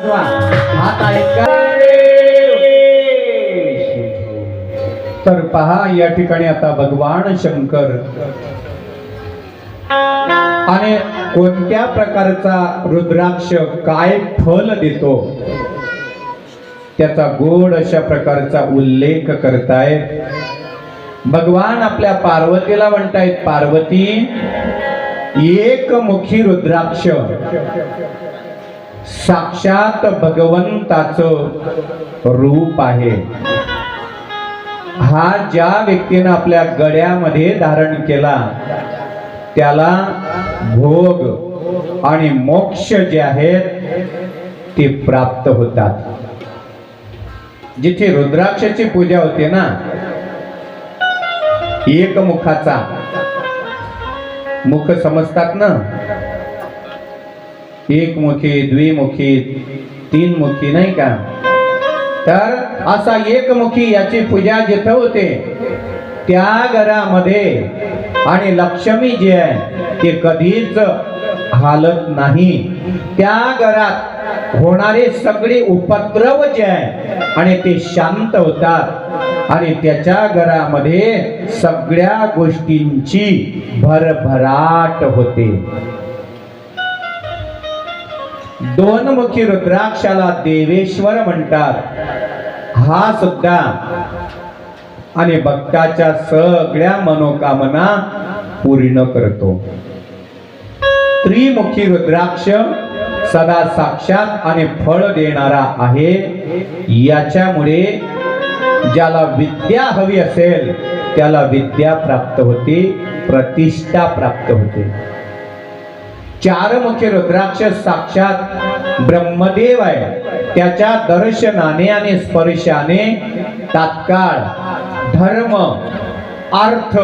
हात आहेत का तर पहा या ठिकाणी आता भगवान शंकर. आणि कोणत्या प्रकारचा रुद्राक्ष काय फल देतो? त्याचा गोड अशा प्रकारचा उल्लेख करतायत. भगवान आपल्या पार्वतीला म्हणतायत पार्वती एकमुखी रुद्राक्ष. साक्षात भगवंताचं रूप आहे. हा ज्या व्यक्तीनं आपल्या गळ्यामध्ये धारण केला त्याला भोग आणि मोक्ष जे आहेत ते प्राप्त होतात. जिथे रुद्राक्षाची पूजा होते ना एकमुखाचा. मुख समजतात ना? एकमुखी द्विमुखी तीनमुखी नाही का? तर असा एकमुखी याची पूजा जिथं होते त्या घरामध्ये. आणि लक्ष्मी जी आहे ते कधीच हालत नाही. त्या घरात होणारे सगळे उपद्रव जे आहे आणि ते शांत होतात. आणि त्याच्या घरामध्ये सगळ्या गोष्टींची भरभराट होते. दोन मुखी रुद्राक्षाला देवेश्वर म्हणतात. हा सुद्धा आणि भक्ताच्या सगळ्या मनोकामना पूर्ण करतो. त्रिमुखी रुद्राक्ष सदा साक्षात आणि फळ देणारा आहे. याच्यामुळे ज्याला विद्या हवी असेल त्याला विद्या प्राप्त होते प्रतिष्ठा प्राप्त होते. चार मुख्य रुद्राक्ष साक्षात ब्रह्मदेव आहे. त्याच्या दर्शनाने आणि स्पर्शाने तात्काळ धर्म अर्थ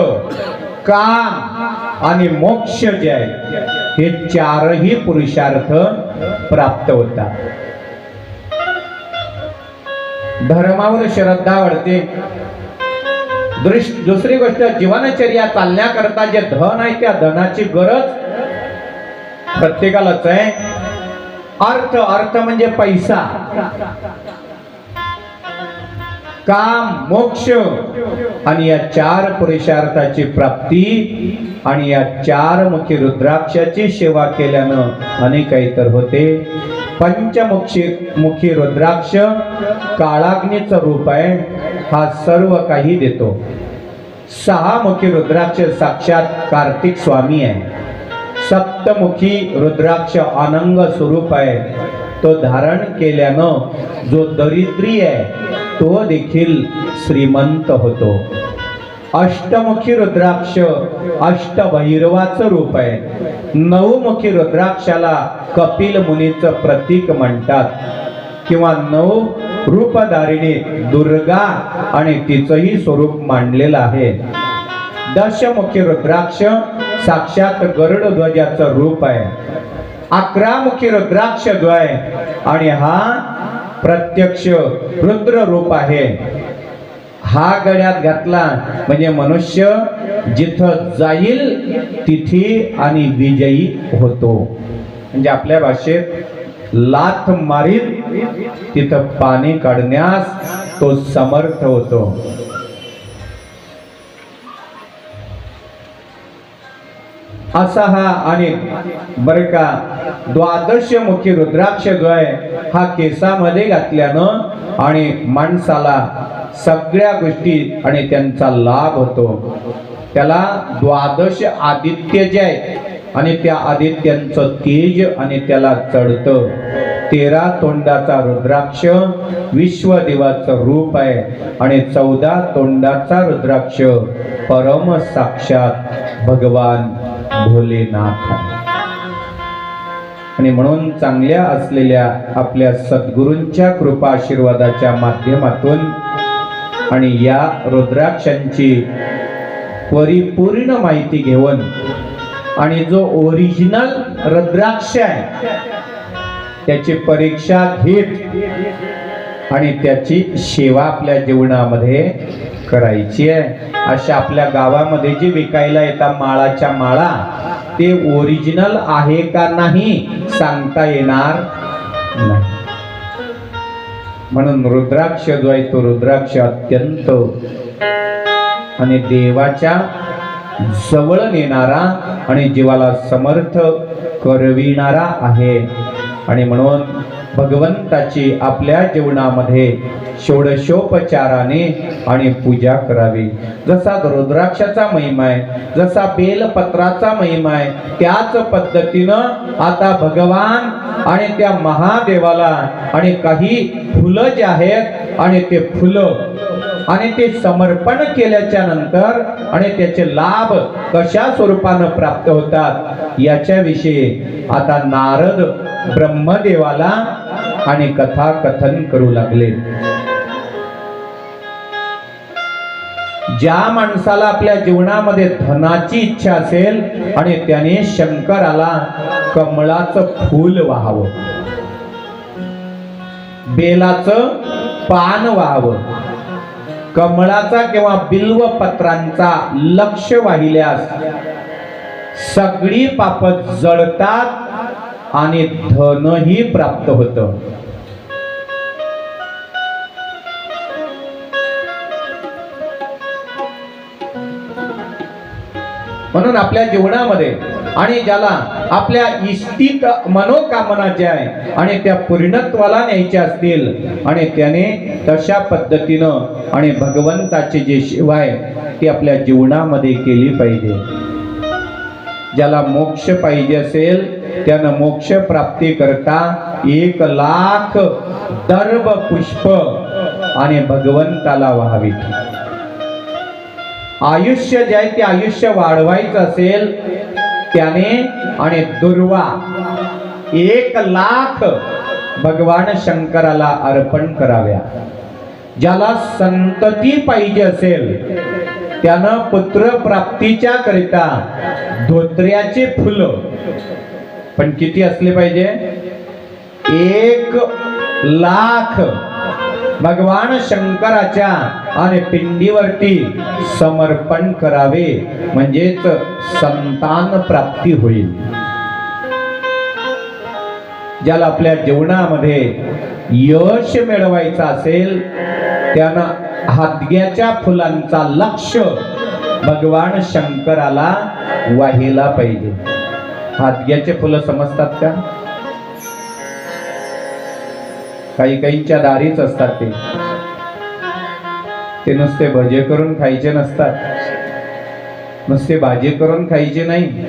काम आणि मोक्ष जे आहे हे चारही पुरुषार्थ प्राप्त होतात. धर्मावर श्रद्धा वाढते. दृश दुसरी गोष्ट जीवनचर्या चालण्याकरता जे धन आहे त्या धनाची गरज प्रत्येकालाच आहे. अर्थ अर्थ म्हणजे पैसा. काम मोक्ष आणि या चार पुरुषार्थाची प्राप्ती आणि या चार मुखी रुद्राक्षाची सेवा केल्यानं अनेक इतर होते. पंचमुखी मुखी रुद्राक्ष काळाग्नीचं रूप आहे. हा सर्व काही देतो. सहा मुखी रुद्राक्ष साक्षात कार्तिक स्वामी आहे. सप्तमुखी रुद्राक्ष अनंग स्वरूप आहे. तो धारण केल्यानं जो दरिद्री आहे तो देखील श्रीमंत होतो. अष्टमुखी रुद्राक्ष अष्टभैरवाचं रूप आहे. नवमुखी रुद्राक्षाला कपिल मुनीचं प्रतीक म्हणतात. किंवा नऊ रूपधारिणी दुर्गा आणि तिचंही स्वरूप मांडलेलं आहे. दशमुखी रुद्राक्ष साक्षात गरुड ध्वजाचं रूप आहे. अकरामुखी रुद्राक्ष जो आहे. आणि हा प्रत्यक्ष रुद्र रूप आहे. हा गळ्यात घातला म्हणजे मनुष्य जिथं जाईल तिथे आणि विजयी होतो. म्हणजे आपल्या भाषेत लाथ मारीत तिथं पाणी काढण्यास तो समर्थ होतो. असा हा आणि बर का द्वादशमुखी रुद्राक्ष जो आहे हा केसामध्ये घातल्यानं आणि माणसाला सगळ्या गोष्टी आणि त्यांचा लाभ होतो. त्याला द्वादश आदित्य जे आहे आणि त्या आदित्यांचं तेज आणि त्याला चढतं. तेरा तोंडाचा रुद्राक्ष विश्वदेवाचं रूप आहे आणि चौदा तोंडाचा रुद्राक्ष परम साक्षात भगवान भोलेनाथ. आणि म्हणून चांगल्या असलेल्या आपल्या सद्गुरूंच्या कृपा आशीर्वादाच्या माध्यमातून आणि या रुद्राक्षांची परिपूर्ण माहिती घेऊन आणि जो ओरिजिनल रुद्राक्ष आहे त्याची परीक्षा घेत आणि त्याची सेवा आपल्या जीवनामध्ये करायची आहे. अशा आपल्या गावामध्ये जे विकायला येतात माळाच्या माळा ते ओरिजिनल आहे का नाही सांगता येणार नाही. म्हणून रुद्राक्ष जो आहे तो रुद्राक्ष अत्यंत आणि देवाच्या जवळ नेणारा आणि जीवाला समर्थ करविणारा आहे. आणि म्हणून भगवंताची आपल्या जीवनामध्ये षोडशोपचाराने आणि पूजा करावी. जसा रुद्राक्षाचा महिमा आहे जसा बेलपत्राचा महिमा आहे त्याच पद्धतीनं आता भगवान आणि त्या महादेवाला आणि काही फुलं जे आहेत आणि ते फुलं आणि ते समर्पण केल्याच्यानंतर आणि त्याचे लाभ कशा स्वरूपानं प्राप्त होतात याच्याविषयी आता नारद ब्रह्मदेवाला आणि कथा कथन करू लागले. ज्या माणसाला आपल्या जीवनामध्ये धनाची इच्छा असेल आणि त्याने शंकराला कमळाचं फूल व्हावं बेलाचं पान व्हावं कमळाचा किंवा बिल्व पत्रांचा लक्ष वाहिल्यास सगळी पाप जळतात आणि धनही प्राप्त होतं. म्हणून आपल्या जीवनामध्ये आणि ज्याला आपल्या इष्टिक मनोकामना ज्या आहे आणि त्या पूर्णत्वाला न्यायच्या असतील आणि त्याने तशा पद्धतीनं आणि भगवंताची जी सेवा आहे ती आपल्या जीवनामध्ये केली पाहिजे. ज्याला मोक्ष पाहिजे असेल त्यानं मोक्ष प्राप्ती करता एक लाख दर्भ पुष्प आणि भगवंताला व्हावी. आयुष्य जे आहे ते आयुष्य वाढवायचं असेल त्याने आणि दुर्वा एक लाख भगवान शंकराला अर्पण कराव्या. ज्याला संतती पाहिजे असेल त्यानं पुत्र प्राप्तीच्या करिता धोत्र्याचे फुलं पण किती असले पाहिजे? एक लाख. भगवान शंकराच्या आणि पिंडीवरती समर्पण करावे. म्हणजेच संतान प्राप्ती होईल. ज्याला आपल्या जीवनामध्ये यश मिळवायचं असेल त्यानं हादग्याच्या फुलांचा लक्ष भगवान शंकराला वाहिला पाहिजे. हातग्याचे फुलं समजतात का? काही काहींच्या दारीच असतात ते. ते नुसते भजे करून खायचे नसतात. नुसते भाजी करून खायचे नाही.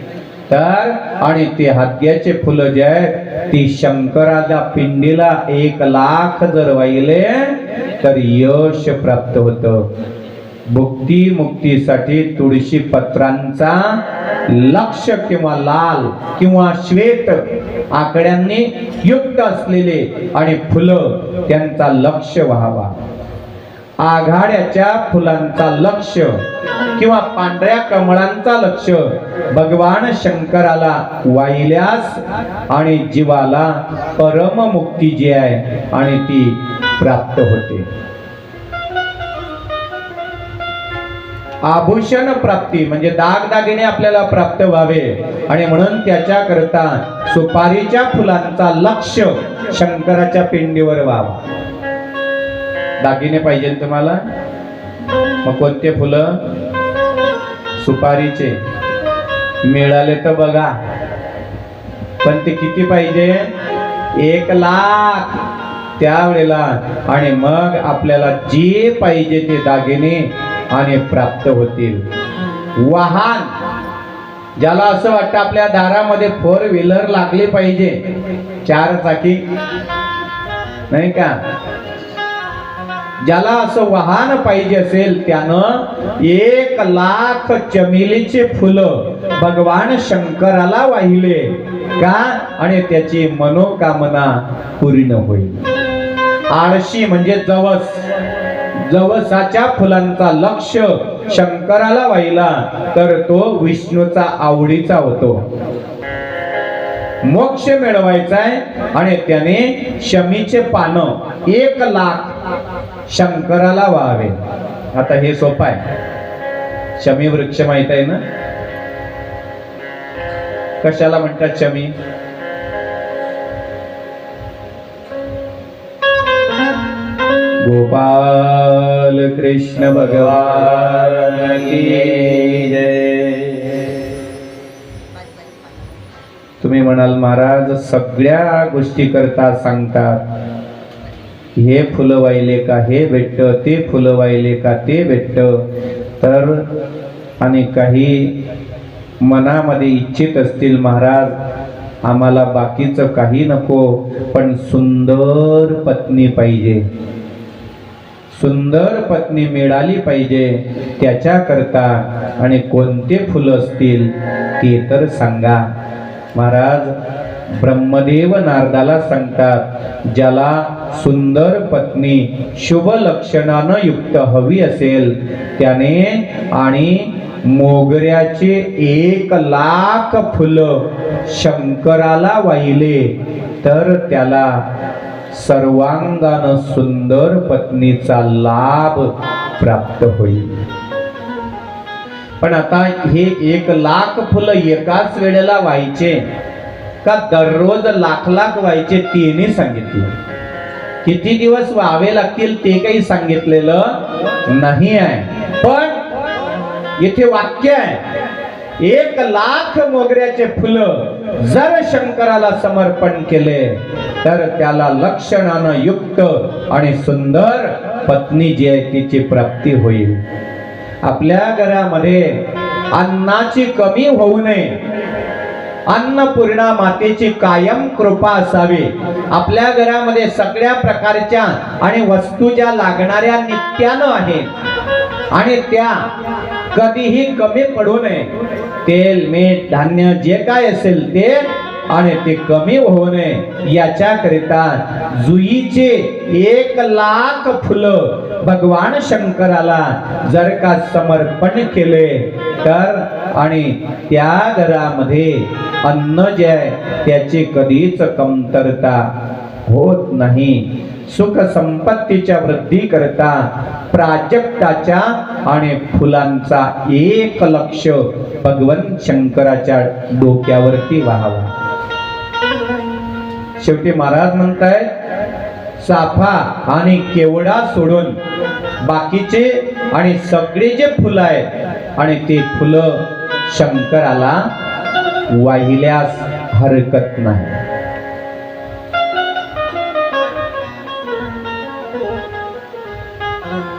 तर आणि ते हातग्याचे फुलं जे आहेत ती शंकराच्या पिंडीला एक लाख जर वाहिले तर यश प्राप्त होतं. भुक्ती मुक्तीसाठी तुळशी पत्रांचा लक्ष किंवा लाल किंवा श्वेत आकड्यांनी युक्त असलेले आणि फुलं त्यांचा लक्ष व्हावा. आघाड्याच्या फुलांचा लक्ष किंवा पांढऱ्या कमळांचा लक्ष भगवान शंकराला वाहिल्यास आणि जीवाला परममुक्ती जी आहे आणि ती प्राप्त होते. आभूषण प्राप्ती म्हणजे दागदागिने आपल्याला प्राप्त व्हावे. आणि म्हणून त्याच्याकरता सुपारीच्या फुलांचा लक्ष शंकराच्या पिंडीवर व्हावा. दागिने पाहिजे तुम्हाला? मग कोणते फुलं? सुपारीचे. मिळाले तर बघा. पण ते किती पाहिजे? एक लाख. त्यावेळेला. आणि मग आपल्याला जे पाहिजे ते दागिने आणि प्राप्त होतील. वाहन ज्याला असं वाटतं आपल्या दारामध्ये फोर व्हीलर लागली पाहिजे. चार चाकी. नाही का? ज्याला असं वाहन पाहिजे असेल त्यानं एक लाख चमेलीचे फुलं भगवान शंकराला वाहिले. का? आणि त्याची मनोकामना पूर्ण होईल. आळशी म्हणजे जवस. जवसाच्या फुलांचा लक्ष शंकराला वाहिला तर तो विष्णूचा आवडीचा होतो. मोक्ष मिळवायचा आहे आणि त्याने शमीचे पानं एक लाख शंकराला व्हावे. आता हे सोपं आहे. शमी वृक्ष माहीत आहे ना? कशाला म्हणतात शमी? गोपाल कृष्ण भगवान की जय। तुम्ही म्हणाल महाराज सगळ्या गोष्टी करता सांगतात. हे फुलं वाहिले का हे भेटत ते फुलं वाहिले का ते भेटत. तर आणि काही मनामध्ये इच्छित असतील महाराज आम्हाला बाकीचं काही नको पण सुंदर पत्नी पाहिजे. सुंदर पत्नी मिळाली पाहिजे त्याच्याकरता. आणि कोणते फुलं असतील ते तर सांगा. महाराज ब्रह्मदेव नारदाला सांगतात ज्याला सुंदर पत्नी शुभ लक्षणानं युक्त हवी असेल त्याने आणि मोगऱ्याचे एक लाख फुलं शंकराला वाहिले तर त्याला सर्वांगानं सुंदर पत्नीचा लाभ प्राप्त होईल. पण आता हे एक लाख फुलं एकाच वेळेला व्हायचे का दररोज लाख लाख व्हायचे तिने सांगितलं. किती दिवस व्हावे लागतील ते काही सांगितलेलं नाही आहे. पण इथे वाक्य आहे एक लाख मोगऱ्याचे फुलं जर शंकराला समर्पण केले तर त्याला लक्षणानं युक्त आणि सुंदर पत्नी जी आहे तिची प्राप्ती होईल. आपल्या घरामध्ये अन्नाची कमी होऊ नये. अन्नपूर्णा मातेची कायम कृपा असावी. आपल्या घरामध्ये सगळ्या प्रकारच्या आणि वस्तू ज्या लागणाऱ्या नित्यानं आहेत आणि त्या कधीही कमी पडू नये. तेल मीठ धान्य जे काय असेल ते आणि ते कमी होऊ नये याच्याकरिता जुईचे एक लाख फुलं भगवान शंकराला जर का समर्पण केले तर आणि त्या घरामध्ये अन्न जे आहे त्याची कधीच कमतरता होत नाही. सुख संपत्तीच्या वृद्धी करता प्राजक्ताच्या आणि फुलांचा एक लक्ष भगवंत शंकराच्या डोक्यावरती व्हावा. शेवटी महाराज म्हणतायत चाफा आणि केवडा सोडून बाकीचे आणि सगळे जे फुलं आहेत आणि ते फुलं शंकराला वाहिल्यास हरकत नाही.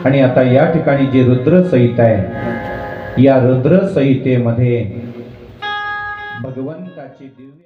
आणि आता या ठिकाणी जी रुद्र संहिता आहे या रुद्र संहितेमध्ये भगवंताची दिव्य